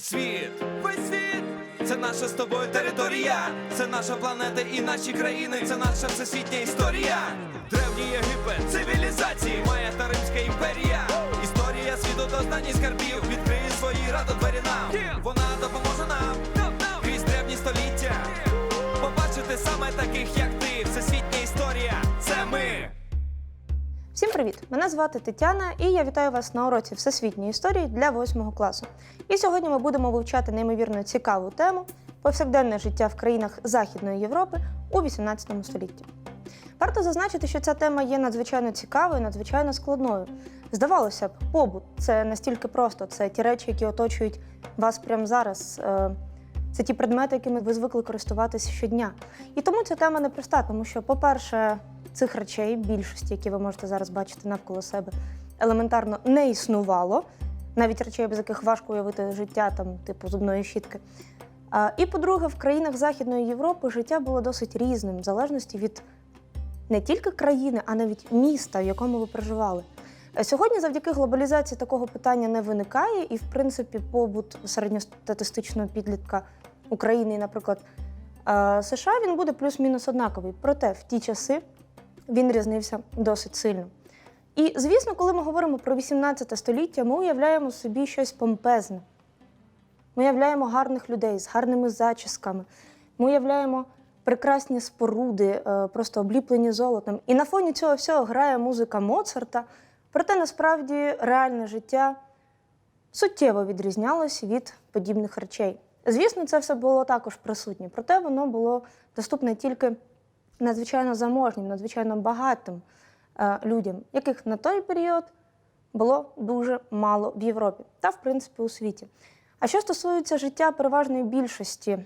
Весь світ, весь світ, це наша з тобою територія, це наша планета і наші країни, це наша всесвітня історія. Древній Єгипет, цивілізації, Майя та Римська імперія. Історія світу до і скарбів. Відкриє свої радо двері нам. Вона допоможе нам крізь древні століття. Побачити саме таких, як ти. Всесвітня історія. Це ми. Всім привіт! Мене звати Тетяна, і я вітаю вас на уроці Всесвітньої історії для 8 класу. І сьогодні ми будемо вивчати неймовірно цікаву тему повсякденне життя в країнах Західної Європи у 18 столітті. Варто зазначити, що ця тема є надзвичайно цікавою, надзвичайно складною. Здавалося б, побут це настільки просто, це ті речі, які оточують вас прямо зараз. е, Це ті предмети, якими ви звикли користуватися щодня. І тому ця тема непроста, тому що, по-перше, цих речей, більшості, які ви можете зараз бачити навколо себе, елементарно не існувало, навіть речей, без яких важко уявити життя, там, типу зубної щітки. А, і по-друге, в країнах Західної Європи життя було досить різним, в залежності від не тільки країни, а навіть міста, в якому ви проживали. Е, Сьогодні, завдяки глобалізації, такого питання не виникає, і, в принципі, побут середньостатистичного підлітка України, наприклад, е, США, він буде плюс-мінус однаковий. Проте в ті часи він різнився досить сильно. І, звісно, коли ми говоримо про 18 століття, ми уявляємо собі щось помпезне. Ми уявляємо гарних людей з гарними зачісками. Ми уявляємо прекрасні споруди, е, просто обліплені золотом. І на фоні цього всього грає музика Моцарта. Проте насправді реальне життя суттєво відрізнялось від подібних речей. Звісно, це все було також присутнє, проте воно було доступне тільки надзвичайно заможнім, надзвичайно багатим е, людям, яких на той період було дуже мало в Європі та, в принципі, у світі. А що стосується життя переважної більшості е,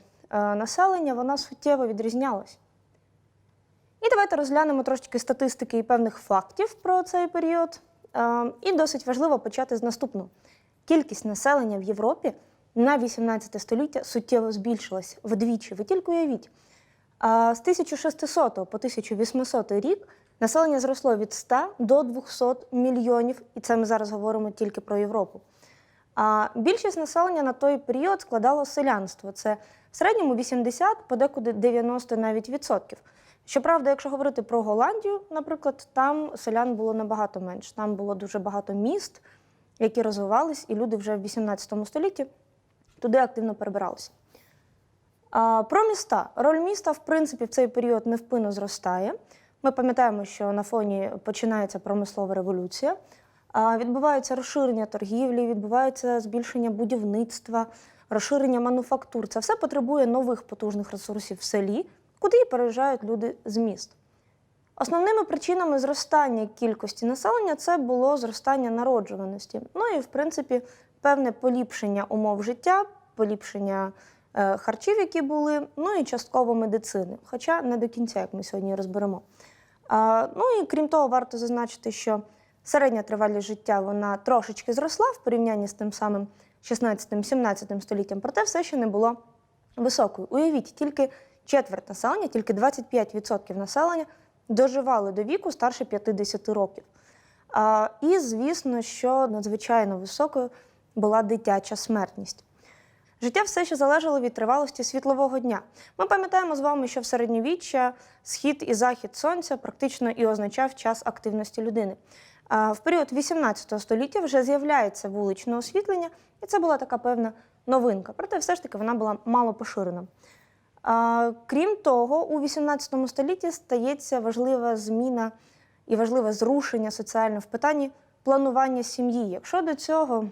населення, вона суттєво відрізнялась. І давайте розглянемо трошки статистики і певних фактів про цей період. Е, І досить важливо почати з наступного. Кількість населення в Європі на 18 століття суттєво збільшилась вдвічі. Ви тільки уявіть. А З 1600 по 1800 рік населення зросло від 100 до 200 мільйонів, і це ми зараз говоримо тільки про Європу. А більшість населення на той період складало селянство. Це в середньому 80, подекуди 90 навіть відсотків. Щоправда, якщо говорити про Голландію, наприклад, там селян було набагато менше. Там було дуже багато міст, які розвивались, і люди вже в 18 столітті туди активно перебиралися. Про міста. Роль міста, в принципі, в цей період невпинно зростає. Ми пам'ятаємо, що на фоні починається промислова революція. Відбувається розширення торгівлі, відбувається збільшення будівництва, розширення мануфактур. Це все потребує нових потужних ресурсів в селі, куди і переїжджають люди з міст. Основними причинами зростання кількості населення це було зростання народжуваності. Ну і, в принципі, певне поліпшення умов життя, поліпшення харчів, які були, ну і частково медицини, хоча не до кінця, як ми сьогодні розберемо. Ну і крім того, варто зазначити, що середня тривалість життя вона трошечки зросла в порівнянні з тим самим 16-17 століттям, проте все ще не було високою. Уявіть, тільки четверть населення, тільки 25% населення доживали до віку старше 50 років. І, звісно, що надзвичайно високою була дитяча смертність. Життя все ще залежало від тривалості світлового дня. Ми пам'ятаємо з вами, що в середньовіччя схід і захід сонця практично і означав час активності людини. В період 18 століття вже з'являється вуличне освітлення, і це була така певна новинка. Проте все ж таки вона була мало поширена. Крім того, у 18 столітті стається важлива зміна і важливе зрушення соціальне в питанні планування сім'ї. Якщо до цього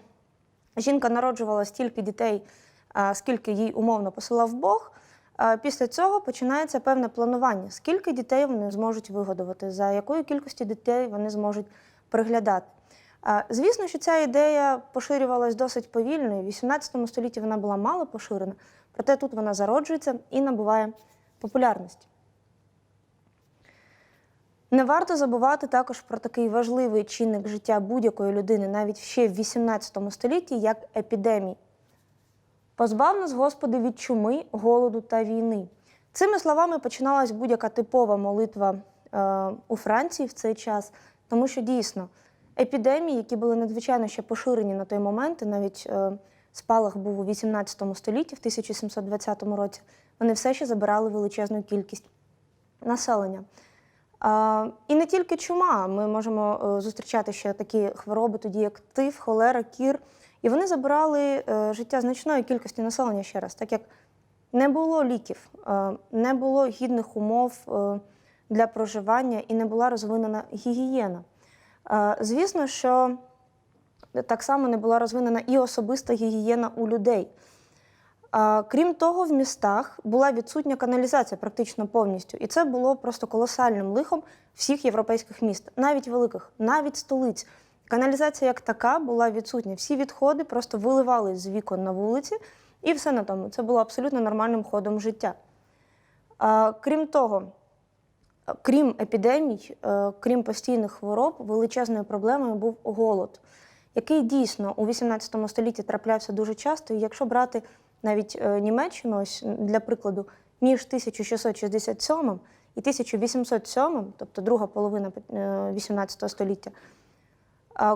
жінка народжувала стільки дітей, скільки їй умовно посилав Бог, після цього починається певне планування, скільки дітей вони зможуть вигодувати, за якою кількістю дітей вони зможуть приглядати. Звісно, що ця ідея поширювалась досить повільно, в 18 столітті вона була мало поширена, проте тут вона зароджується і набуває популярності. Не варто забувати також про такий важливий чинник життя будь-якої людини, навіть ще в 18 столітті, як епідемії. Позбав нас, Господи, від чуми, голоду та війни. Цими словами починалась будь-яка типова молитва е, у Франції в цей час, тому що дійсно епідемії, які були надзвичайно ще поширені на той момент, і навіть е, спалах був у 18 столітті, в 1720 році, вони все ще забирали величезну кількість населення. І не тільки чума, ми можемо е, зустрічати ще такі хвороби, тоді як тиф, холера, кір. І вони забирали е, життя значної кількості населення ще раз, так як не було ліків, е, не було гідних умов для проживання і не була розвинена гігієна. Звісно, що так само не була розвинена і особиста гігієна у людей. Крім того, в містах була відсутня каналізація практично повністю. І це було просто колосальним лихом всіх європейських міст, навіть великих, навіть столиць. Каналізація як така була відсутня. Всі відходи просто виливались з вікон на вулиці, і все на тому. Це було абсолютно нормальним ходом життя. Крім того, крім епідемій, е, крім постійних хвороб, величезною проблемою був голод, який дійсно у 18 столітті траплявся дуже часто. І якщо брати навіть е, Німеччину, ось для прикладу, між 1667 і 1807, тобто друга половина е, 18 століття,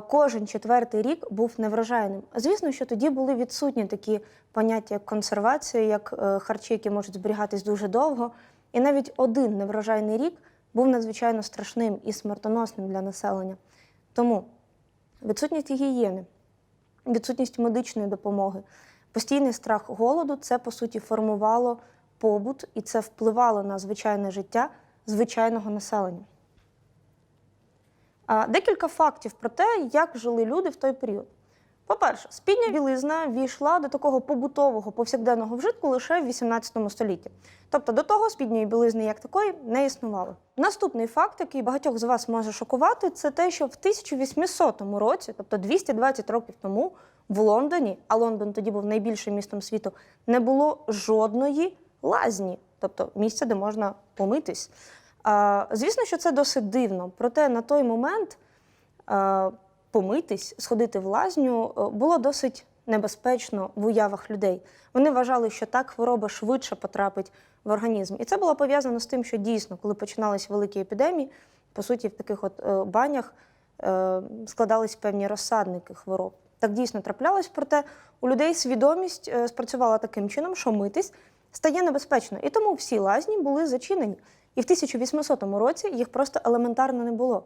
кожен четвертий рік був неврожайним. Звісно, що тоді були відсутні такі поняття, як консервація, як е, харчі, які можуть зберігатись дуже довго. І навіть один неврожайний рік був надзвичайно страшним і смертоносним для населення. Тому відсутність гігієни, відсутність медичної допомоги, постійний страх голоду це по суті формувало побут і це впливало на звичайне життя звичайного населення. Декілька фактів про те, як жили люди в той період. По-перше, спідня білизна війшла до такого побутового повсякденного вжитку лише в 18 столітті. Тобто до того спідньої білизни як такої не існувало. Наступний факт, який багатьох з вас може шокувати, це те, що в 1800 році, тобто 220 років тому, в Лондоні, а Лондон тоді був найбільшим містом світу, не було жодної лазні, тобто місця, де можна помитись. Звісно, що це досить дивно. Проте на той момент помитись, сходити в лазню е, було досить небезпечно в уявах людей. Вони вважали, що так хвороба швидше потрапить в організм. І це було пов'язано з тим, що дійсно, коли починались великі епідемії, по суті, в таких от е, банях е, складались певні розсадники хвороб. Так дійсно траплялось, проте у людей свідомість спрацювала таким чином, що митись стає небезпечно. І тому всі лазні були зачинені. І в 1800 році їх просто елементарно не було.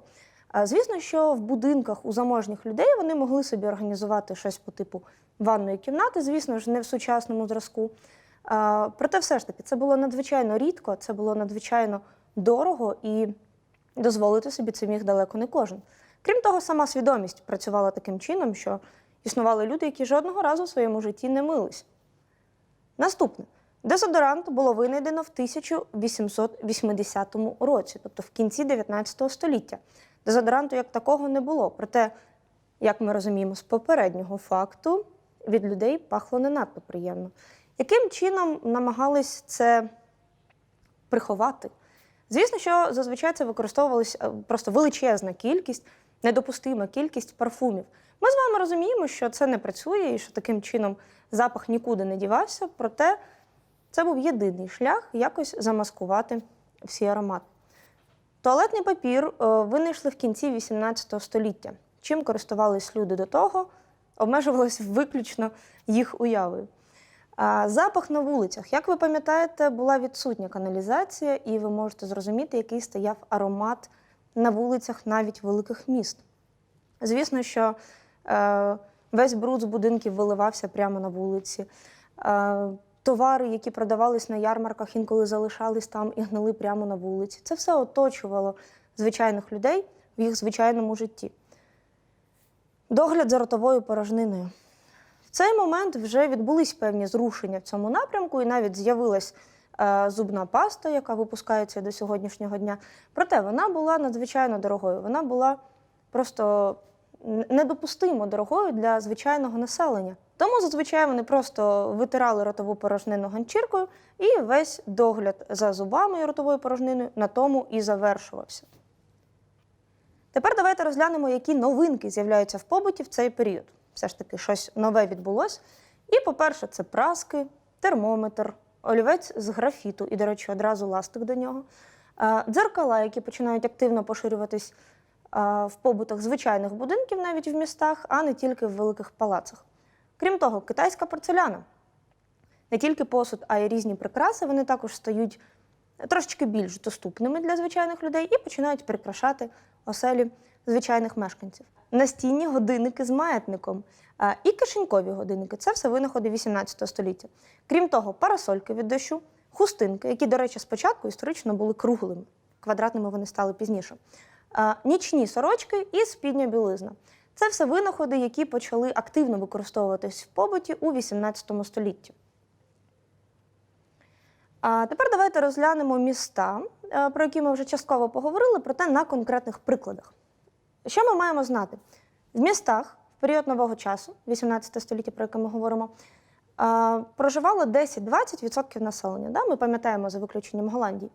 Звісно, що в будинках у заможніх людей вони могли собі організувати щось по типу ванної кімнати, звісно ж, не в сучасному зразку. Проте, все ж таки, це було надзвичайно рідко, це було надзвичайно дорого і дозволити собі це міг далеко не кожен. Крім того, сама свідомість працювала таким чином, що існували люди, які жодного разу в своєму житті не мились. Наступне. Дезодорант було винайдено в 1880 році, тобто в кінці 19 століття. Дезодоранту як такого не було. Проте, як ми розуміємо з попереднього факту, від людей пахло не надто приємно. Яким чином намагались це приховати? Звісно, що зазвичай це використовувалась е, просто величезна кількість, недопустима кількість парфумів. Ми з вами розуміємо, що це не працює і що таким чином запах нікуди не дівався, проте це був єдиний шлях якось замаскувати всі аромати. Туалетний папір е, винайшли в кінці 18 століття. Чим користувались люди до того, обмежувалось виключно їх уявою. Запах на вулицях. Як ви пам'ятаєте, була відсутня каналізація, і ви можете зрозуміти, який стояв аромат на вулицях навіть великих міст. Звісно, що е, весь бруд з будинків виливався прямо на вулиці. Товари, які продавались на ярмарках, інколи залишались там і гнили прямо на вулиці. Це все оточувало звичайних людей в їх звичайному житті. Догляд за ротовою порожниною. В цей момент вже відбулись певні зрушення в цьому напрямку, і навіть з'явилась е, зубна паста, яка випускається до сьогоднішнього дня. Проте вона була надзвичайно дорогою. Вона була просто недопустимо дорогою для звичайного населення. Тому зазвичай вони просто витирали ротову порожнину ганчіркою, і весь догляд за зубами і ротовою порожниною на тому і завершувався. Тепер давайте розглянемо, які новинки з'являються в побуті в цей період. Все ж таки, щось нове відбулось. І, по-перше, це праски, термометр, олівець з графіту, і, до речі, одразу ластик до нього, дзеркала, які починають активно поширюватись в побутах звичайних будинків, навіть в містах, а не тільки в великих палацах. Крім того, китайська порцеляна. Не тільки посуд, а й різні прикраси, вони також стають трошечки більш доступними для звичайних людей і починають прикрашати оселі звичайних мешканців. Настінні годинники з маятником і кишенькові годинники це все винаходи 18 століття. Крім того, парасольки від дощу, хустинки, які, до речі, спочатку історично були круглими, квадратними вони стали пізніше. Нічні сорочки і спідня білизна. Це все винаходи, які почали активно використовуватись в побуті у 18 столітті. А тепер давайте розглянемо міста, е, про які ми вже частково поговорили, проте на конкретних прикладах. Що ми маємо знати? В містах в період нового часу, 18 століття, про яке ми говоримо, е, проживало 10-20% населення. Ми пам'ятаємо за виключенням Голландії.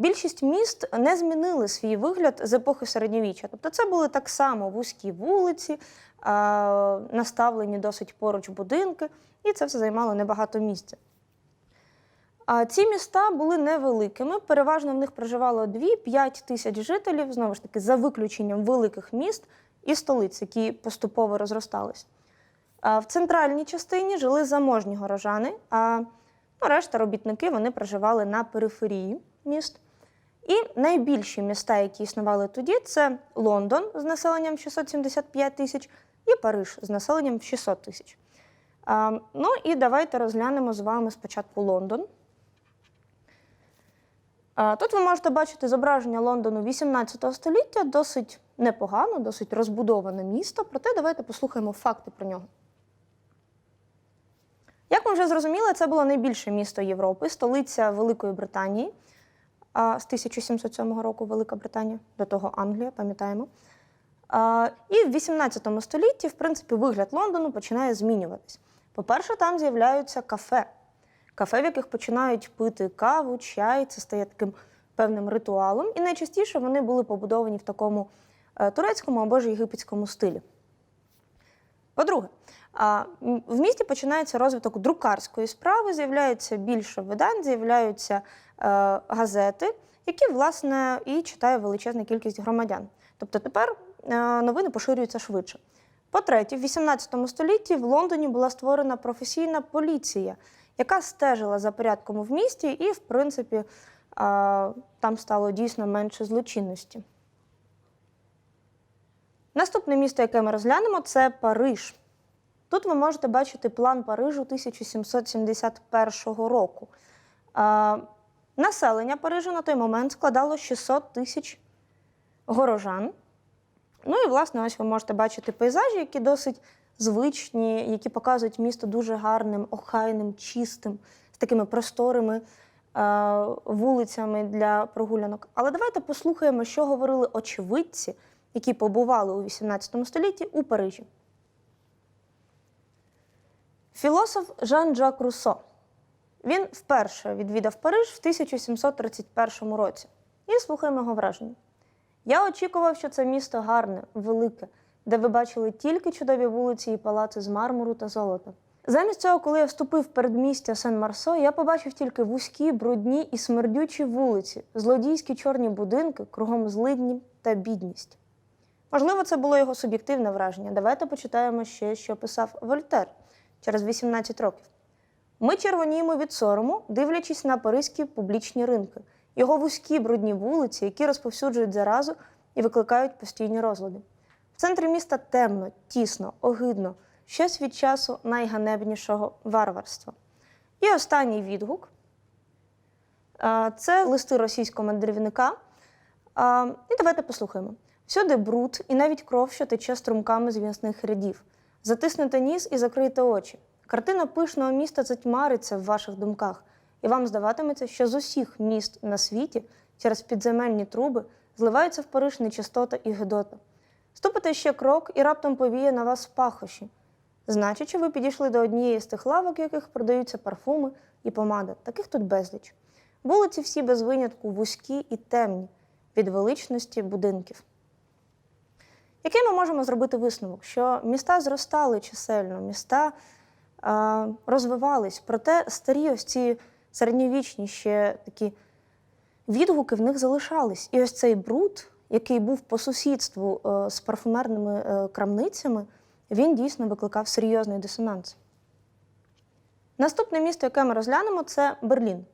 Більшість міст не змінили свій вигляд з епохи середньовіччя. Тобто це були так само вузькі вулиці, наставлені досить поруч будинки, і це все займало небагато місця. Ці міста були невеликими. Переважно в них проживало 2-5 тисяч жителів, знову ж таки, за виключенням великих міст і столиць, які поступово розростались. В центральній частині жили заможні горожани, а ну, решта робітники вони проживали на периферії міст. І найбільші міста, які існували тоді, це Лондон з населенням 675 тисяч і Париж з населенням 600 тисяч. Ну і давайте розглянемо з вами спочатку Лондон. Тут ви можете бачити зображення Лондону 18 століття, досить непогано, досить розбудоване місто. Проте давайте послухаємо факти про нього. Як ми вже зрозуміли, це було найбільше місто Європи, столиця Великої Британії. З 1707 року Велика Британія, до того Англія, пам'ятаємо. І в 18 столітті, в принципі, вигляд Лондону починає змінюватись. По-перше, там з'являються кафе. Кафе, в яких починають пити каву, чай, це стає таким певним ритуалом. І найчастіше вони були побудовані в такому е, турецькому або ж єгипетському стилі. По-друге, в місті починається розвиток друкарської справи, з'являється більше видань, з'являються газети, які, власне, і читає величезна кількість громадян. Тобто тепер е, новини поширюються швидше. По-третє, в 18 столітті в Лондоні була створена професійна поліція, яка стежила за порядком в місті, і, в принципі, е, там стало дійсно менше злочинності. Наступне місто, яке ми розглянемо, це Париж. Тут ви можете бачити план Парижу 1771 року. Населення Парижу на той момент складало 600 тисяч горожан. Ну і, власне, ось ви можете бачити пейзажі, які досить звичні, які показують місто дуже гарним, охайним, чистим, з такими просторими е, вулицями для прогулянок. Але давайте послухаємо, що говорили очевидці, які побували у XVIII столітті у Парижі. Філософ Жан-Жак Руссо. Він вперше відвідав Париж в 1731 році. І слухаємо його враження. Я очікував, що це місто гарне, велике, де ви бачили тільки чудові вулиці і палаци з мармуру та золота. Замість цього, коли я вступив в передмістя Сен-Марсо, я побачив тільки вузькі, брудні і смердючі вулиці, злодійські чорні будинки, кругом злидні та бідність. Можливо, це було його суб'єктивне враження. Давайте почитаємо ще, що писав Вольтер через 18 років. Ми червоніємо від сорому, дивлячись на паризькі публічні ринки, його вузькі брудні вулиці, які розповсюджують заразу і викликають постійні розлади. В центрі міста темно, тісно, огидно, щось від часу найганебнішого варварства. І останній відгук це листи російського мандрівника. І давайте послухаємо. Всюди бруд і навіть кров, що тече струмками з в'ясних рядів. Затиснете ніс і закрийте очі. Картина пишного міста затьмариться в ваших думках, і вам здаватиметься, що з усіх міст на світі через підземельні труби зливаються в Париж нечистота і гидота. Ступите ще крок і раптом повіє на вас пахощі. Значить, ви підійшли до однієї з тих лавок, в яких продаються парфуми і помада. Таких тут безліч. Вулиці всі без винятку вузькі і темні від величності будинків. Який ми можемо зробити висновок? Що міста зростали чисельно, міста розвивались, проте старі ось ці середньовічні ще такі відгуки в них залишались. І ось цей бруд, який був по сусідству е, з парфумерними е, крамницями, він дійсно викликав серйозний дисонанс. Наступне місто, яке ми розглянемо, це Берлін.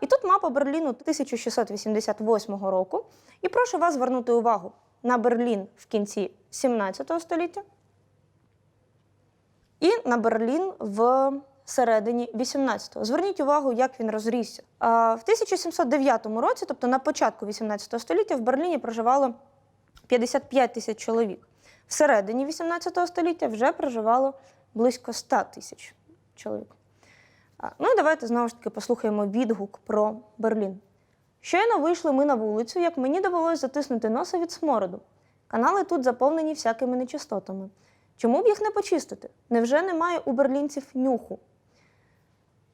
І тут мапа Берліну 1688 року. І прошу вас звернути увагу на Берлін в кінці 17 століття і на Берлін в середині 18-го. Зверніть увагу, як він розрісся. В 1709 році, тобто на початку 18 століття, в Берліні проживало 55 тисяч чоловік. Всередині 18 століття вже проживало близько 100 тисяч чоловік. Ну і давайте знову ж таки послухаємо відгук про Берлін. Щойно вийшли ми на вулицю, як мені довелось затиснути носа від смороду. Канали тут заповнені всякими нечистотами. Чому б їх не почистити? Невже немає у берлінців нюху?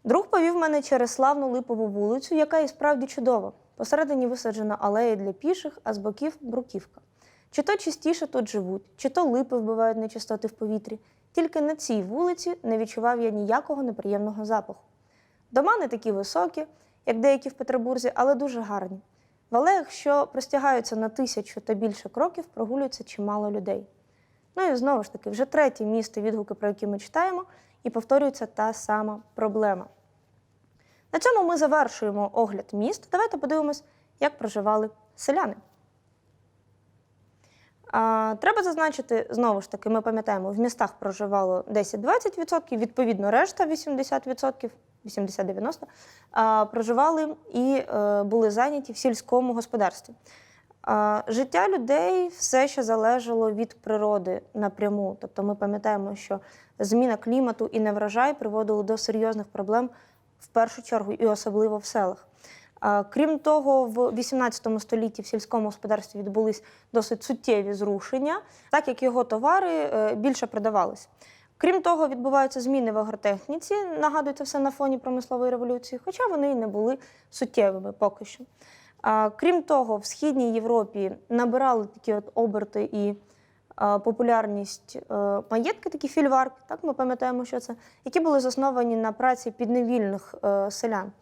Друг повів мене через славну липову вулицю, яка і справді чудова. Посередині висаджена алея для піших, а з боків бруківка. Чи то частіше тут живуть, чи то липи вбивають нечистоти в повітрі. Тільки на цій вулиці не відчував я ніякого неприємного запаху. Дома не такі високі, як деякі в Петербурзі, але дуже гарні. В алеях, що простягаються на тисячу та більше кроків, прогулюється чимало людей. Ну і знову ж таки, вже третє місто, відгуки, про які ми читаємо, і повторюється та сама проблема. На цьому ми завершуємо огляд міст. Давайте подивимось, як проживали селяни. А, треба зазначити, знову ж таки, ми пам'ятаємо, в містах проживало 10-20%, відповідно, решта 80%, 80-90% а, проживали і е, були зайняті в сільському господарстві. Життя людей все ще залежало від природи напряму. Тобто ми пам'ятаємо, що зміна клімату і неврожай приводили до серйозних проблем в першу чергу і особливо в селах. Крім того, в 18 столітті в сільському господарстві відбулись досить суттєві зрушення, так як його товари е, більше продавались. Крім того, відбуваються зміни в агротехніці, нагадується все на фоні промислової революції, хоча вони й не були суттєвими поки що. Крім того, в Східній Європі набирали такі от оберти і популярність е, маєтки, такі фільварки, так ми пам'ятаємо, що це, які були засновані на праці підневільних е, селян.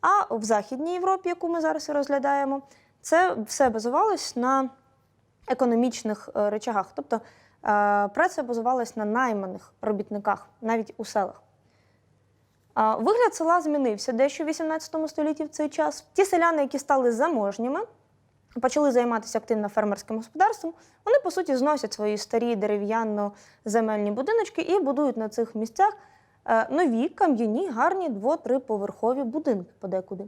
А в Західній Європі, яку ми зараз розглядаємо, це все базувалось на економічних е, речагах. Тобто праця базувалась на найманих робітниках, навіть у селах. Вигляд села змінився дещо в 18 столітті в цей час. Ті селяни, які стали заможніми, почали займатися активно фермерським господарством, вони, по суті, зносять свої старі дерев'яно-земельні будиночки і будують на цих місцях е, нові кам'яні, гарні дво-триповерхові будинки подекуди.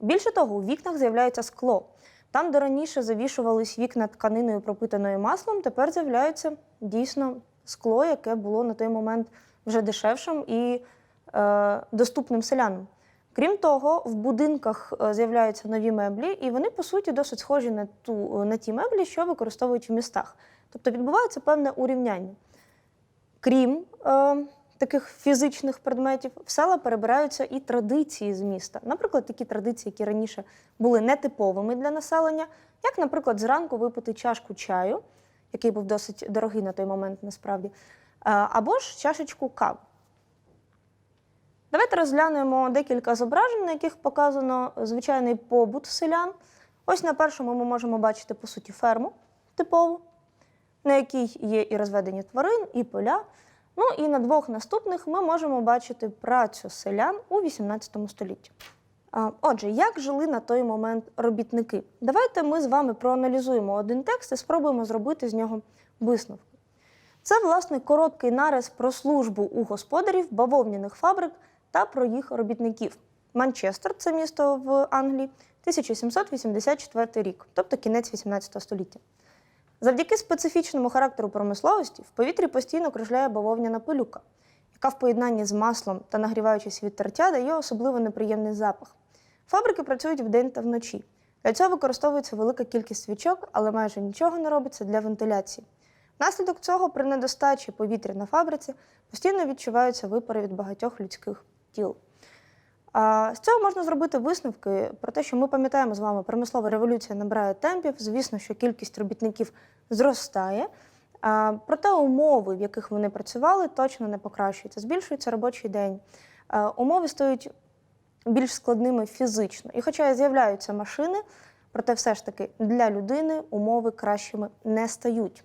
Більше того, у вікнах з'являється скло. Там, де раніше завішувались вікна тканиною, пропитаною маслом, тепер з'являється дійсно скло, яке було на той момент вже дешевшим і доступним селянам. Крім того, в будинках е, з'являються нові меблі, і вони, по суті, досить схожі на, ту, на ті меблі, що використовують в містах. Тобто відбувається певне урівняння. Крім е, таких фізичних предметів, в села перебираються і традиції з міста. Наприклад, такі традиції, які раніше були нетиповими для населення, як, наприклад, зранку випити чашку чаю, який був досить дорогий на той момент насправді, е, або ж чашечку кави. Давайте розглянемо декілька зображень, на яких показано звичайний побут селян. Ось на першому ми можемо бачити, по суті, ферму типову, на якій є і розведені тварин, і поля. Ну і на двох наступних ми можемо бачити працю селян у 18 столітті. Отже, як жили на той момент робітники? Давайте ми з вами проаналізуємо один текст і спробуємо зробити з нього висновки. Це, власне, короткий нарис про службу у господарів бавовняних фабрик та про їх робітників. Манчестер це місто в Англії, 1784 рік, тобто кінець 18 століття. Завдяки специфічному характеру промисловості в повітрі постійно кружляє бавовняна пилюка, яка в поєднанні з маслом та нагріваючись від тертя дає особливо неприємний запах. Фабрики працюють вдень та вночі. Для цього використовується велика кількість свічок, але майже нічого не робиться для вентиляції. Внаслідок цього при недостачі повітря на фабриці постійно відчуваються випари від багатьох людських тіл. З цього можна зробити висновки про те, що ми пам'ятаємо з вами, промислова революція набирає темпів. Звісно, що кількість робітників зростає. Проте умови, в яких вони працювали, точно не покращуються. Збільшується робочий день. Умови стають більш складними фізично. І хоча з'являються машини, проте все ж таки для людини умови кращими не стають.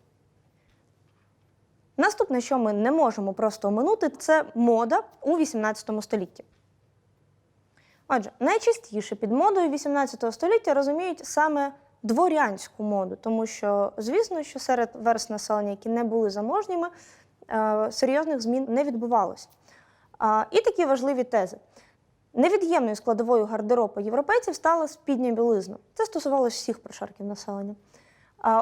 Наступне, що ми не можемо просто оминути, це мода у 18 столітті. Отже, найчастіше під модою 18 століття розуміють саме дворянську моду, тому що, звісно, що серед верст населення, які не були заможніми, е, серйозних змін не відбувалося. І такі важливі тези. Невід'ємною складовою гардеробу європейців стала спідня білизна. Це стосувалося всіх прошарків населення.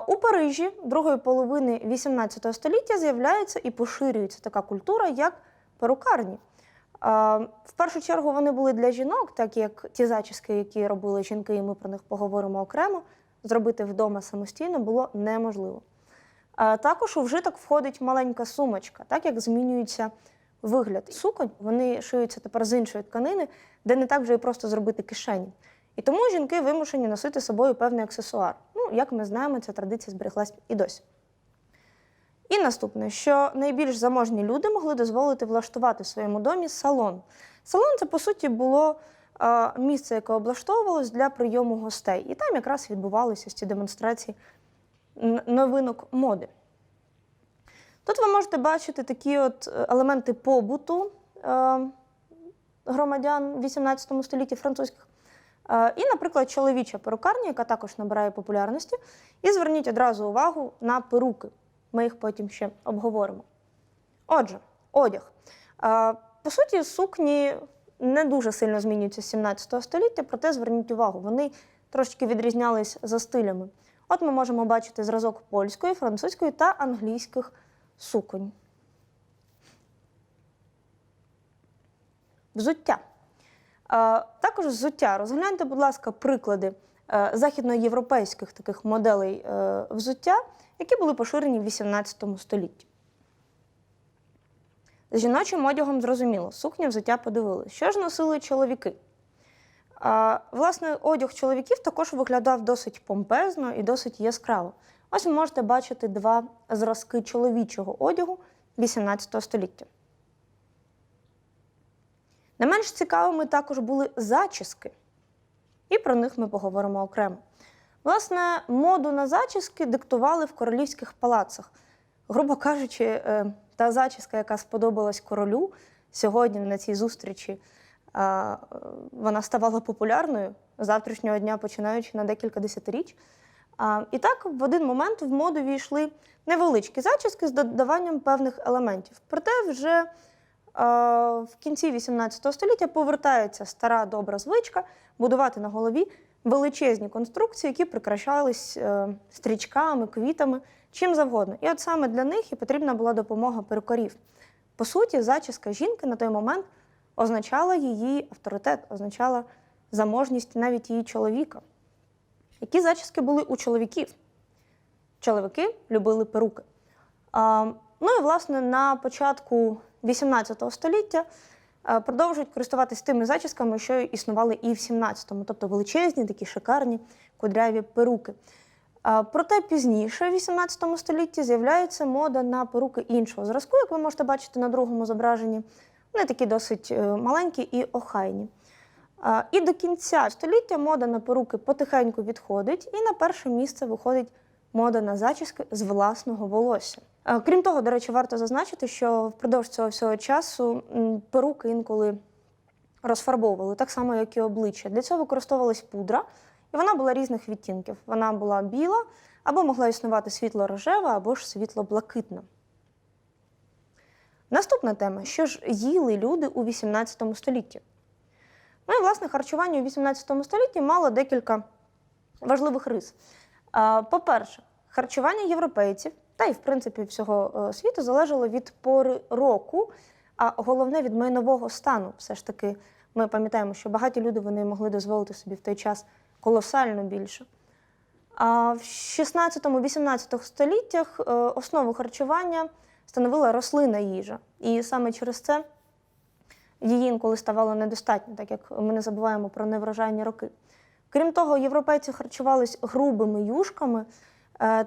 У Парижі другої половини 18 століття з'являється і поширюється така культура, як перукарні. В першу чергу вони були для жінок, так як ті зачіски, які робили жінки, і ми про них поговоримо окремо, зробити вдома самостійно було неможливо. Також у вжиток входить маленька сумочка, так як змінюється вигляд суконь, вони шиються тепер з іншої тканини, де не так вже і просто зробити кишені. І тому жінки вимушені носити з собою певний аксесуар. Як ми знаємо, ця традиція збереглась і досі. І наступне, що найбільш заможні люди могли дозволити влаштувати в своєму домі салон. Салон це, по суті, було місце, яке облаштовувалось для прийому гостей. І там якраз відбувалися ці демонстрації новинок моди. Тут ви можете бачити такі от е, елементи побуту е, громадян 18 столітті французьких. Е, І, наприклад, чоловіча перукарня, яка також набирає популярності. І зверніть одразу увагу на перуки. Ми їх потім ще обговоримо. Отже, одяг. Е, По суті, сукні не дуже сильно змінюються з 17 століття, проте зверніть увагу, вони трошки відрізнялись за стилями. От ми можемо бачити зразок польської, французької та англійських суконь. Взуття. Також взуття. Розгляньте, будь ласка, приклади е, західноєвропейських таких моделей е, взуття, які були поширені в 18 столітті. З жіночим одягом зрозуміло, сукня взуття подивили. Що ж носили чоловіки? Власне, одяг чоловіків також виглядав досить помпезно і досить яскраво. Ось ви можете бачити два зразки чоловічого одягу 18 століття. Не менш цікавими також були зачіски, і про них ми поговоримо окремо. Власне, моду на зачіски диктували в королівських палацах. Грубо кажучи, е, та зачіска, яка сподобалась королю сьогодні на цій зустрічі, вона ставала популярною завтрашнього дня, починаючи на декілька десятиріч. І так, в один момент в моду війшли невеличкі зачіски з додаванням певних елементів. Проте вже в кінці XVIII століття повертається стара добра звичка будувати на голові величезні конструкції, які прикрашались е, стрічками, квітами, чим завгодно. І от саме для них і потрібна була допомога перукарів. По суті, зачіска жінки на той момент означала її авторитет, означала заможність навіть її чоловіка. Які зачіски були у чоловіків? Чоловіки любили перуки. А, ну і, власне, на початку XVIII століття е, продовжують користуватись тими зачісками, що існували і в 17-му, тобто величезні, такі шикарні кудряві перуки. Проте пізніше, в 18 столітті, з'являється мода на перуки іншого зразку, як ви можете бачити на другому зображенні. Вони такі досить е, маленькі і охайні. І до кінця століття мода на перуки потихеньку відходить, і на перше місце виходить мода на зачіски з власного волосся. А, Крім того, до речі, варто зазначити, що впродовж цього всього часу перуки інколи розфарбовували, так само, як і обличчя. Для цього використовувалась пудра, і вона була різних відтінків. Вона була біла, або могла існувати світло-рожева, або ж світло-блакитна. Наступна тема: що ж їли люди у 18 столітті? Ну і власне харчування у 18 столітті мало декілька важливих рис. По-перше, харчування європейців та й в принципі всього е, світу залежало від пори року, а головне від майнового стану. Все ж таки, ми пам'ятаємо, що багаті люди вони могли дозволити собі в той час колосально більше. А в 16-18 століттях е, основу харчування становила рослинна їжа. І саме через це її інколи ставало недостатньо, так як ми не забуваємо про неврожайні роки. Крім того, європейці харчувались грубими юшками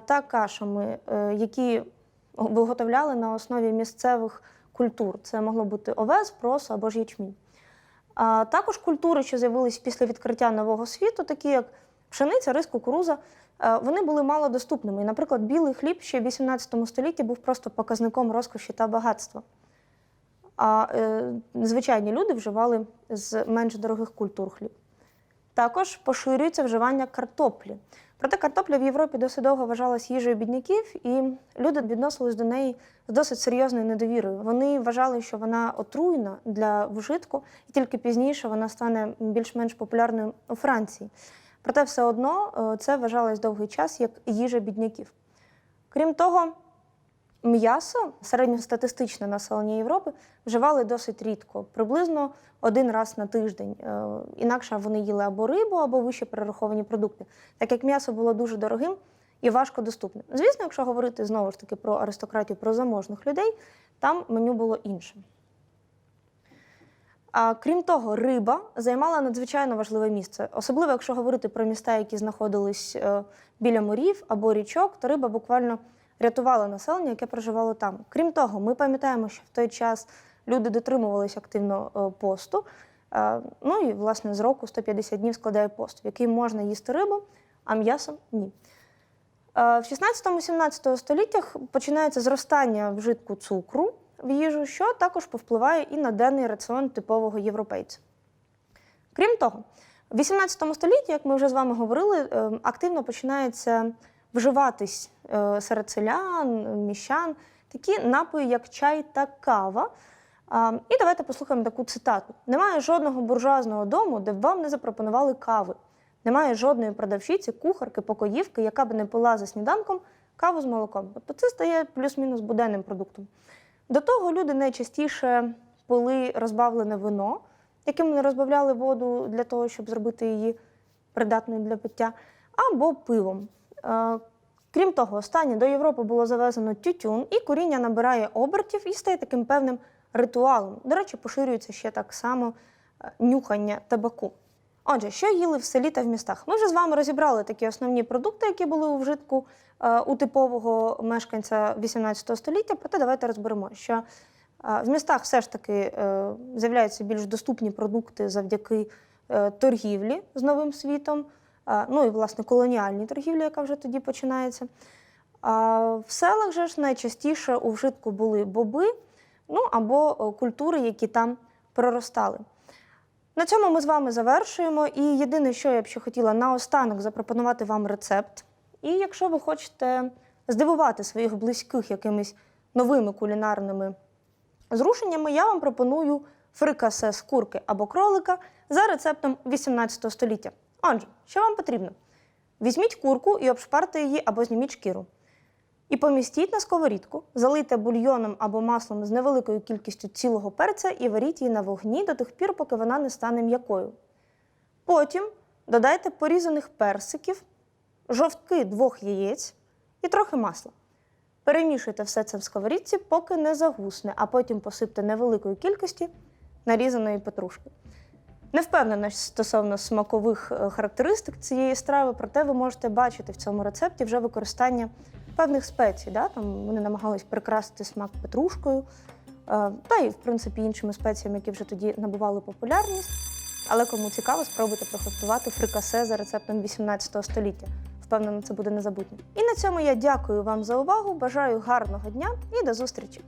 та кашами, е, які виготовляли на основі місцевих культур. Це могло бути овес, просо або ж ячмінь. А також культури, що з'явились після відкриття нового світу, такі як пшениця, рис, кукуруза, е, вони були малодоступними. Наприклад, білий хліб ще в 18 столітті був просто показником розкоші та багатства. А е, звичайні люди вживали з менш дорогих культур хліб. Також поширюється вживання картоплі. Проте картопля в Європі досить довго вважалась їжею бідняків, і люди відносились до неї з досить серйозною недовірою. Вони вважали, що вона отруйна для вжитку, і тільки пізніше вона стане більш-менш популярною у Франції. Проте все одно е, це вважалось довгий час як їжа бідняків. Крім того, м'ясо середньостатистичне населення Європи вживали досить рідко, приблизно один раз на тиждень. Е, Інакше вони їли або рибу, або вище перераховані продукти, так як м'ясо було дуже дорогим і важко доступним. Звісно, якщо говорити знову ж таки про аристократію, про заможних людей, там меню було інше. А крім того, риба займала надзвичайно важливе місце. Особливо, якщо говорити про міста, які знаходились е, біля морів або річок, то риба буквально рятувала населення, яке проживало там. Крім того, ми пам'ятаємо, що в той час люди дотримувалися активно е, посту. Е, Ну і, власне, з року 150 днів складає пост, в який можна їсти рибу, а м'ясо ні. Е, В 16-17 століттях починається зростання вжитку цукру в їжу, що також повпливає і на денний раціон типового європейця. Крім того, в 18 столітті, як ми вже з вами говорили, активно починається вживатись е, серед селян, міщан такі напої, як чай та кава. І давайте послухаємо таку цитату: немає жодного буржуазного дому, де б вам не запропонували кави. Немає жодної продавщиці, кухарки, покоївки, яка б не пила за сніданком каву з молоком. Тобто це стає плюс-мінус буденним продуктом. До того люди найчастіше пили розбавлене вино, яким вони розбавляли воду для того, щоб зробити її придатною для пиття, або пивом. Е, Крім того, останнє до Європи було завезено тютюн, і куріння набирає обертів і стає таким певним ритуалом. До речі, поширюється ще так само е, нюхання табаку. Отже, що їли в селі та в містах? Ми вже з вами розібрали такі основні продукти, які були у вжитку е, у типового мешканця 18 століття. Проте давайте розберемо, що в містах все ж таки з'являються більш доступні продукти завдяки торгівлі з новим світом, ну і власне колоніальній торгівлі, яка вже тоді починається. В селах же ж найчастіше у вжитку були боби, ну або е, культури, які там проростали. На цьому ми з вами завершуємо. І єдине, що я б ще хотіла наостанок запропонувати вам рецепт. І якщо ви хочете здивувати своїх близьких якимись новими кулінарними зрушеннями, я вам пропоную фрикасе з курки або кролика за рецептом 18 століття. Отже, що вам потрібно? Візьміть курку і обшпарте її або зніміть шкіру. І помістіть на сковорідку, залийте бульйоном або маслом з невеликою кількістю цілого перця і варіть її на вогні до тих пір, поки вона не стане м'якою. Потім додайте порізаних персиків, жовтки двох яєць і трохи масла. Перемішуйте все це в сковорідці, поки не загусне, а потім посипте невеликою кількістю нарізаної петрушки. Не впевнена стосовно смакових е, характеристик цієї страви, проте ви можете бачити в цьому рецепті вже використання певних спецій. Да? Там вони намагались прикрасити смак петрушкою, е, та і, в принципі, іншими спеціями, які вже тоді набували популярність. Але кому цікаво, спробуйте приготувати фрикасе за рецептом 18 століття. Впевнена, це буде незабутнє. І на цьому я дякую вам за увагу. Бажаю гарного дня і до зустрічі!